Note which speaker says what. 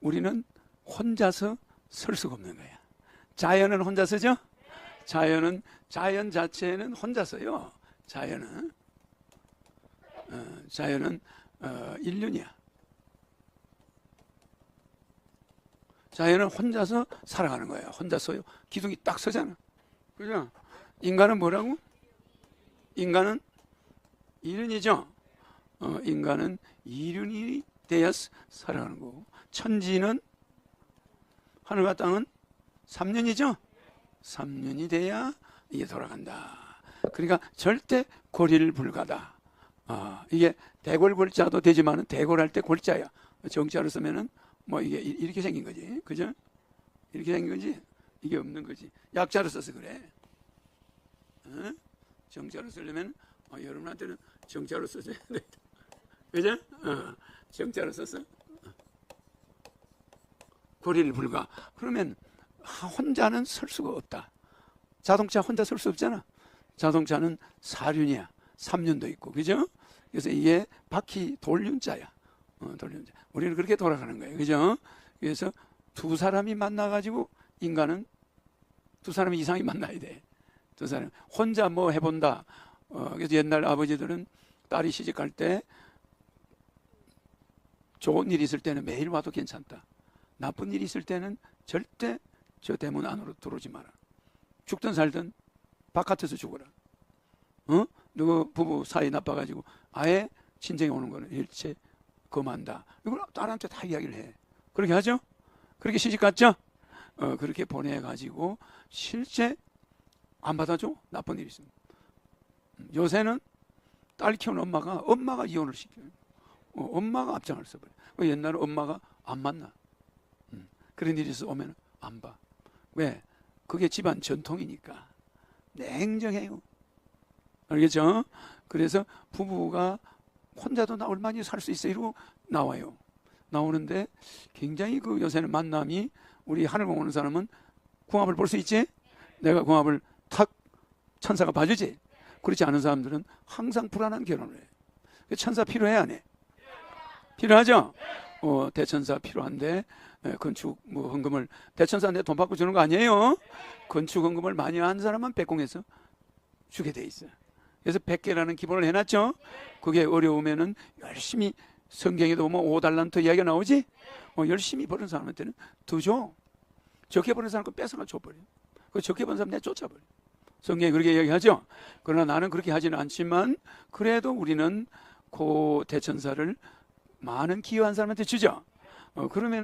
Speaker 1: 우리는 혼자서 설 수가 없는 거야. 자연은 혼자 서죠? 자연은 자연 자체는 혼자 서요. 자연은 어, 자연은 어, 인륜이야. 자연은 혼자서 살아가는 거야. 혼자서요. 기둥이 딱 서잖아. 그죠? 인간은 뭐라고? 인간은 이륜이죠. 어, 인간은 이륜이 스- 살아가는 거고 천지는 하늘과 땅은 3년이죠. 3년이 돼야 이게 돌아간다. 그러니까 절대 고리를 불가다. 아, 이게 대골 골자도 되지만은 대골할 때 골자야. 정자로 쓰면은 뭐 이게 이- 이렇게 생긴 거지. 그죠? 이렇게 생긴 거지. 이게 없는 거지. 약자로 써서 그래. 어? 정자로 쓰려면 어, 여러분한테는 정자로 써줘야 돼. 그죠? 어, 정자로 써서 어. 고리를 불가. 그러면 하- 혼자는 설 수가 없다. 자동차 혼자 설 수 없잖아. 자동차는 사륜이야. 3륜도 있고, 그죠? 그래서 이게 바퀴 돌륜자야. 어, 돌륜자. 우리는 그렇게 돌아가는 거예요. 그죠? 그래서 두 사람이 만나가지고 인간은 두 사람 이상이 만나야 돼. 두 사람. 혼자 뭐 해본다. 어, 그래서 옛날 아버지들은 딸이 시집갈 때 좋은 일 있을 때는 매일 와도 괜찮다. 나쁜 일 있을 때는 절대 저 대문 안으로 들어오지 마라. 죽든 살든 바깥에서 죽어라. 어? 누구 부부 사이 나빠가지고 아예 친정에 오는 거는 일체 금한다. 이걸 딸한테 다 이야기를 해. 그렇게 하죠? 그렇게 시집 갔죠? 어, 그렇게 보내가지고 실제 안 받아줘? 나쁜 일 있으면. 음, 요새는 딸 키우는 엄마가 엄마가 이혼을 시켜요. 어, 엄마가 앞장을 서버려. 그 옛날에 엄마가 안 만나. 음, 그런 일이 있어 오면 안 봐. 왜? 그게 집안 전통이니까. 냉정해요. 알겠죠? 그래서 부부가 혼자도 나 얼마나 살 수 있어 이러고 나와요. 나오는데 굉장히 그 요새는 만남이 우리 하늘공 오는 사람은 궁합을 볼 수 있지? 내가 궁합을 탁 천사가 봐주지? 그렇지 않은 사람들은 항상 불안한 결혼을 해. 그 천사 필요해 안 해? 필요하죠? 어, 대천사 필요한데 에, 건축 뭐 헌금을 대천사한테 돈 받고 주는 거 아니에요? 건축 헌금을 많이 한 사람만 백공해서 주게 돼 있어요. 그래서 100개라는 기본을 해놨죠. 그게 어려우면은 열심히 성경에도 뭐 5달란트 이야기가 나오지? 어, 열심히 버는 사람한테는 더 줘. 적게 버는 사람 거 뺏어가 줘버려. 그 적게 버는 사람 내 쫓아버려. 성경에 그렇게 이야기하죠. 그러나 나는 그렇게 하지는 않지만 그래도 우리는 그 대천사를 많은 기여한 사람한테 주죠. 어, 그러면